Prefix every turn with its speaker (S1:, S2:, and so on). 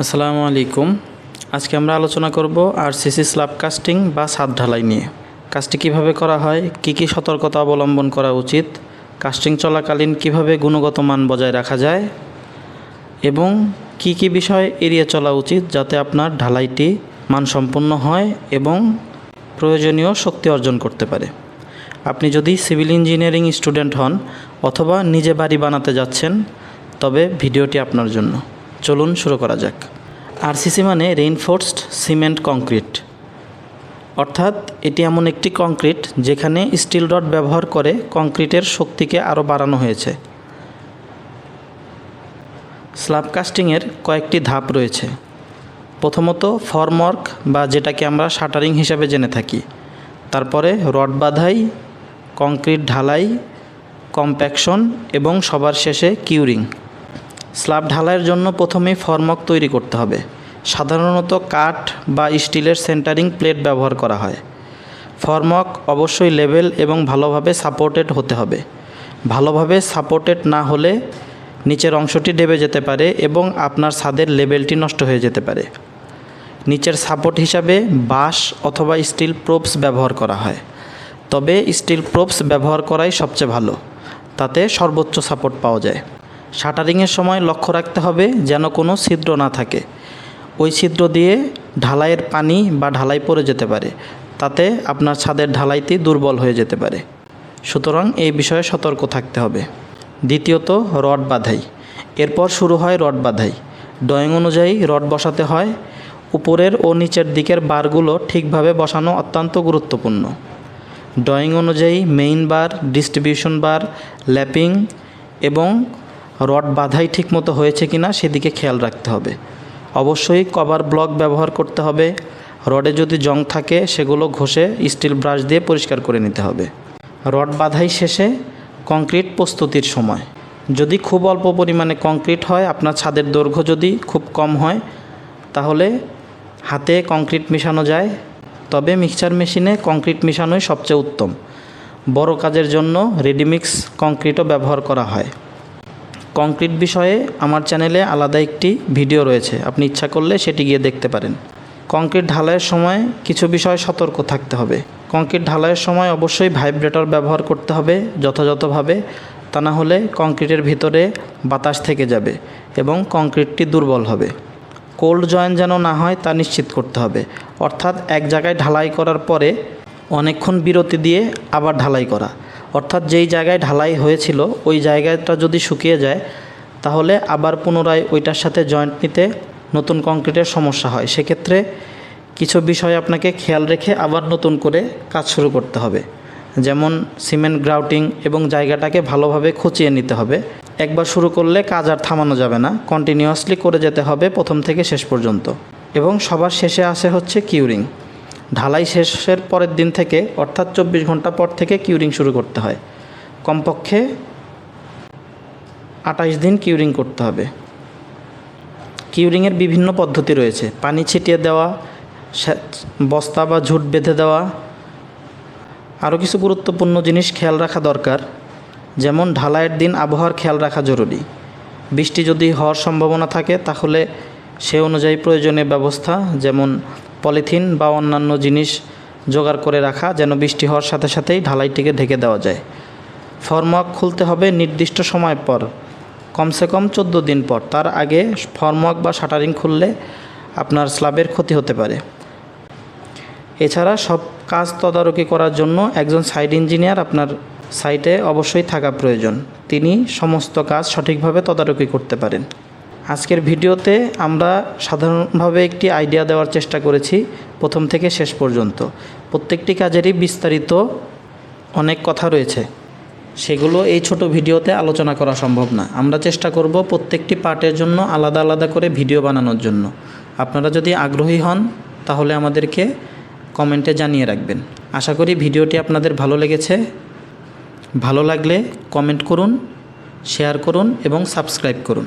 S1: আসসালামু আলাইকুম। আজকে আমরা আলোচনা করব আর সিসি স্ল্যাব কাস্টিং বা ছাদ ঢালাই নিয়ে। কাজটি কীভাবে করা হয়, কি কি সতর্কতা অবলম্বন করা উচিত কাস্টিং চলাকালীন কীভাবে গুণগত মান বজায় রাখা যায়, এবং কি কি বিষয় এড়িয়ে চলা উচিত যাতে আপনার ঢালাইটি মানসম্পন্ন হয় এবং প্রয়োজনীয় শক্তি অর্জন করতে পারে। আপনি যদি সিভিল ইঞ্জিনিয়ারিং স্টুডেন্ট হন অথবা নিজে বাড়ি বানাতে যাচ্ছেন, তবে ভিডিওটি আপনার জন্য। চলুন শুরু করা যাক। আরসিসি মানে রেইনফোর্সড সিমেন্ট কংক্রিট অর্থাৎ এটি এমন একটি কংক্রিট যেখানে স্টিল রড ব্যবহার করে কংক্রিটের শক্তিকে আরও বাড়ানো হয়েছে। স্ল্যাব কাস্টিংয়ের কয়েকটি ধাপ রয়েছে। প্রথমত ফর্মওয়ার্ক বা যেটাকে আমরা শাটারিং হিসাবে জেনে থাকি। তারপরে রড বাঁধাই কংক্রিট ঢালাই কম্প্যাকশন এবং সবার শেষে কিউরিং স্ল্যাব ঢালাইয়ের জন্য প্রথমেই ফর্মক তৈরি করতে হবে। সাধারণত কাঠ বা স্টিলের সেন্টারিং প্লেট ব্যবহার করা হয়। ফর্মক অবশ্যই লেভেল এবং ভালোভাবে সাপোর্টেড হতে হবে। ভালোভাবে সাপোর্টেড না হলে নিচের অংশটি ডেবে যেতে পারে এবং আপনার ছাদের লেভেলটি নষ্ট হয়ে যেতে পারে। নিচের সাপোর্ট হিসাবে বাঁশ অথবা স্টিল প্রোপস ব্যবহার করা হয়। তবে স্টিল প্রোপস ব্যবহার করাই সবচেয়ে ভালো। তাতে সর্বোচ্চ সাপোর্ট পাওয়া যায়। শাটারিংয়ের সময় লক্ষ্য রাখতে হবে যেন কোনো ছিদ্র না থাকে। ওই ছিদ্র দিয়ে ঢালাইয়ের পানি বা ঢালাই পড়ে যেতে পারে, তাতে আপনার ছাদের ঢালাইটি দুর্বল হয়ে যেতে পারে। সুতরাং এই বিষয়ে সতর্ক থাকতে হবে। দ্বিতীয়ত, রড বাঁধাই। এরপর শুরু হয় রড বাঁধাই। ড্রয়িং অনুযায়ী রড বসাতে হয়। উপরের ও নিচের দিকের বারগুলো ঠিকভাবে বসানো অত্যন্ত গুরুত্বপূর্ণ। ড্রয়িং অনুযায়ী main bar, distribution bar, lapping এবং রড বাঁধাই ঠিকমতো হয়েছে কিনা সেদিকে খেয়াল রাখতে হবে। অবশ্যই কভার ব্লক ব্যবহার করতে হবে। রডে যদি জং থাকে, সেগুলো ঘষে স্টিল ব্রাশ দিয়ে পরিষ্কার করে নিতে হবে। রড বাঁধাই শেষে কংক্রিট প্রস্তুতির সময়। যদি খুব অল্প পরিমাণে কংক্রিট হয়, আপনার ছাদের দৈর্ঘ্য যদি খুব কম হয়, তাহলে হাতে কংক্রিট মেশানো যায়। তবে মিক্সচার মেশিনে কংক্রিট মেশানোই সবচেয়ে উত্তম। বড় কাজের জন্য রেডিমিক্স কংক্রিটও ব্যবহার করা হয়। কংক্রিট বিষয়ে আমার চ্যানেলে আলাদা একটি ভিডিও রয়েছে। আপনি ইচ্ছা করলে সেটি গিয়ে দেখতে পারেন। কংক্রিট ঢালাইয়ের সময় কিছু বিষয় সতর্ক থাকতে হবে। কংক্রিট ঢালাইয়ের সময় অবশ্যই ভাইব্রেটর ব্যবহার করতে হবে যথাযথভাবে, তা না হলে কংক্রিটের ভিতরে বাতাস থেকে যাবে এবং কংক্রিটটি দুর্বল হবে। কোল্ড জয়েন যেন না হয় তা নিশ্চিত করতে হবে। অর্থাৎ এক জায়গায় ঢালাই করার পরে অনেকক্ষণ বিরতি দিয়ে আবার ঢালাই করা। অর্থাৎ যেই জায়গায় ঢালাই হয়েছিল, ওই জায়গাটা যদি শুকিয়ে যায়, তাহলে আবার পুনরায় ওইটার সাথে জয়েন্ট নিতে নতুন কংক্রিটের সমস্যা হয়। সেক্ষেত্রে কিছু বিষয় আপনাকে খেয়াল রেখে আবার নতুন করে কাজ শুরু করতে হবে। যেমন সিমেন্ট গ্রাউটিং এবং জায়গাটাকে ভালোভাবে খুঁচিয়ে নিতে হবে। একবার শুরু করলে কাজ আর থামানো যাবে না। কন্টিনিউয়াসলি করে যেতে হবে প্রথম থেকে শেষ পর্যন্ত। এবং সবার শেষে আসে হচ্ছে কিউরিং ঢালাই শেষের পরের দিন থেকে, অর্থাৎ চব্বিশ ঘণ্টা পর থেকে কিউরিং শুরু করতে হয়। কমপক্ষে আঠাশ দিন কিউরিং করতে হবে। কিউরিংয়ের বিভিন্ন পদ্ধতি রয়েছে। পানি ছিটিয়ে দেওয়া বস্তা বা ঝুট বেঁধে দেওয়া, আরও কিছু গুরুত্বপূর্ণ জিনিস খেয়াল রাখা দরকার, যেমন ঢালাইয়ের দিন আবহাওয়ার খেয়াল রাখা জরুরি। বৃষ্টি যদি হওয়ার সম্ভাবনা থাকে, তাহলে সে অনুযায়ী প্রয়োজনীয় ব্যবস্থা, যেমন পলিথিন বা অন্যান্য জিনিস জোগাড় করে রাখা যেন বৃষ্টি হওয়ার সাথে সাথেই ঢালাইটিকে ঢেকে দেওয়া যায়। ফর্মওয়ার্ক খুলতে হবে নির্দিষ্ট সময় পর। কমসে কম চোদ্দ দিন পর। তার আগে ফর্মওয়ার্ক বা শাটারিং খুললে আপনার স্ল্যাবের ক্ষতি হতে পারে। এছাড়া সব কাজ তদারকি করার জন্য একজন সাইড ইঞ্জিনিয়ার আপনার সাইটে অবশ্যই থাকা প্রয়োজন। তিনি সমস্ত কাজ সঠিকভাবে তদারকি করতে পারেন। আজকের ভিডিওতে আমরা সাধারণভাবে একটি আইডিয়া দেওয়ার চেষ্টা করেছি, প্রথম থেকে শেষ পর্যন্ত। প্রত্যেকটি কাজেরই বিস্তারিত অনেক কথা রয়েছে। সেগুলো এই ছোট ভিডিওতে আলোচনা করা সম্ভব না। আমরা চেষ্টা করব প্রত্যেকটি পার্টের জন্য আলাদা আলাদা করে ভিডিও বানানোর জন্য। আপনারা যদি আগ্রহী হন, তাহলে আমাদেরকে কমেন্টে জানিয়ে রাখবেন। আশা করি ভিডিওটি আপনাদের ভালো লেগেছে। ভালো লাগলে কমেন্ট করুন, শেয়ার করুন এবং সাবস্ক্রাইব করুন।